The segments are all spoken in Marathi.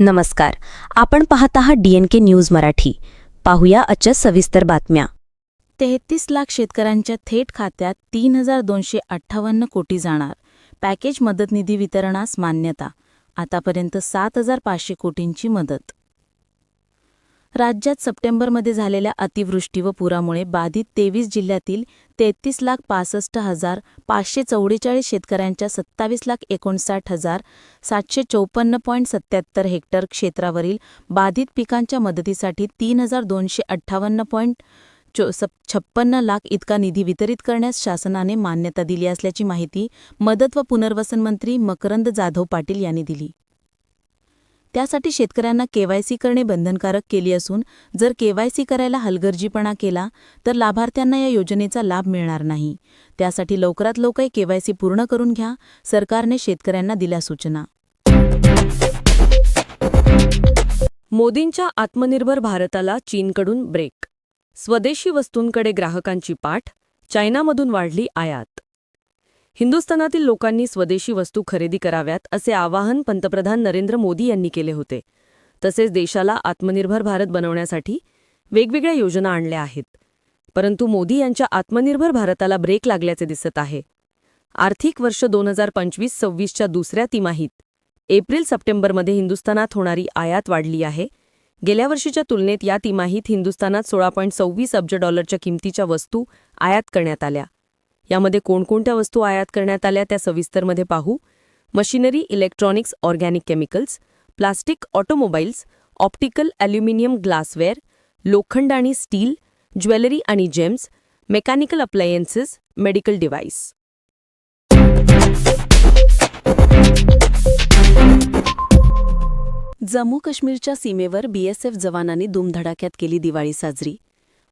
नमस्कार. आपण पाहत आहात डीएनके न्यूज मराठी. पाहूया आजच्या सविस्तर बातम्या. तेहतीस लाख शेतकऱ्यांच्या थेट खात्यात तीन हजार दोनशे अठ्ठावन्न कोटी जाणार. पॅकेज मदत निधी वितरणास मान्यता. आतापर्यंत सात हजार पाचशे कोटींची मदत. राज्यात सप्टेंबरमध्ये झालेल्या अतिवृष्टी व पुरामुळे बाधित तेवीस जिल्ह्यातील तेहतीस लाख पासष्ट हजार पाचशे चौवेचाळीस शेतकऱ्यांच्या सत्तावीस लाख एकोणसाठ हजार सातशे चौपन्न पॉईंट सत्याहत्तर हेक्टर क्षेत्रावरील बाधित पिकांच्या मदतीसाठी तीन हजार दोनशे अठ्ठावन्न पॉईंट चो छप्पन्न लाख इतका निधी वितरित करण्यास शासनाने मान्यता दिली असल्याची माहिती मदत व पुनर्वसन मंत्री मकरंद जाधव पाटील यांनी दिली. त्यासाठी शेतकऱ्यांना केवायसी करणे बंधनकारक केली असून जर केवायसी करायला हलगर्जीपणा केला तर लाभार्थ्यांना या योजनेचा लाभ मिळणार नाही. त्यासाठी लवकरात लवकर केवायसी पूर्ण करून घ्या सरकारने शेतकऱ्यांना दिल्या सूचना. मोदींच्या आत्मनिर्भर भारताला चीनकडून ब्रेक. स्वदेशी वस्तूंकडे ग्राहकांची पाठ चायनामधून वाढली आयात. हिंदुस्थानातील लोकांनी स्वदेशी वस्तू खरेदी कराव्यात असे आवाहन पंतप्रधान नरेंद्र मोदी यांनी केले होते. तसेच देशाला आत्मनिर्भर भारत बनवण्यासाठी वेगवेगळ्या योजना आणल्या आहेत. परंतु मोदी यांच्या आत्मनिर्भर भारताला ब्रेक लागल्याचे दिसत आहे. आर्थिक वर्ष दोन हजार पंचवीस सव्वीसच्या दुसऱ्या तिमाहीत एप्रिल सप्टेंबरमध्ये हिंदुस्थानात होणारी आयात वाढली आहे. गेल्या वर्षीच्या तुलनेत या तिमाहीत हिंदुस्थानात सोळा पॉईंट सव्वीस अब्ज डॉलरच्या किमतीच्या वस्तू आयात करण्यात आल्या. यामध्ये कोणकोणत्या वस्तू आयात करण्यात आल्या त्या सविस्तरमध्ये पाहू. Machinery electronics organic chemicals plastic automobiles optical aluminium glassware लोखंड आणि स्टील ज्वेलरी आणि gems mechanical appliances medical device. Jammu काश्मीरच्या सीमेवर बीएसएफ जवानांनी धुमधडाक्यात केली दिवाळी साजरी.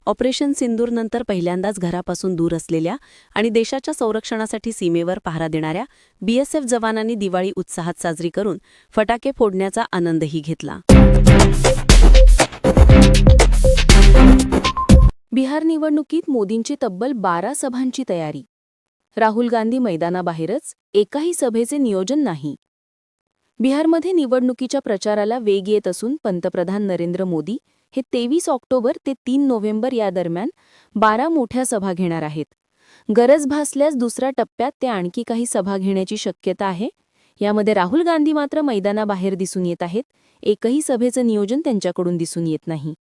ऑपरेशन सिंदूरनंतर पहिल्यांदाच घरापासून दूर असलेल्या आणि देशाच्या संरक्षणासाठी सीमेवर पहारा देणाऱ्या बीएसएफ जवानांनी दिवाळी उत्साहात साजरी करून फटाके फोडण्याचा आनंदही घेतला. बिहार निवडणुकीत मोदींची तब्बल बारा सभांची तयारी. राहुल गांधी मैदानाबाहेरच एकाही सभेचे नियोजन नाही. बिहारमध्ये निवडणुकीच्या प्रचाराला वेग येत असून पंतप्रधान नरेंद्र मोदी हे तेवीस ऑक्टोबर ते तीन नोव्हेंबर या दरम्यान बारा मोठ्या सभा घेणार आहेत. गरज भासल्यास दुसऱ्या टप्प्यात ते आणखी काही सभा घेण्याची शक्यता आहे. यामध्ये राहुल गांधी मात्र मैदानाबाहेर दिसून येत आहेत. एकही सभेचं नियोजन त्यांच्याकडून दिसून येत नाही.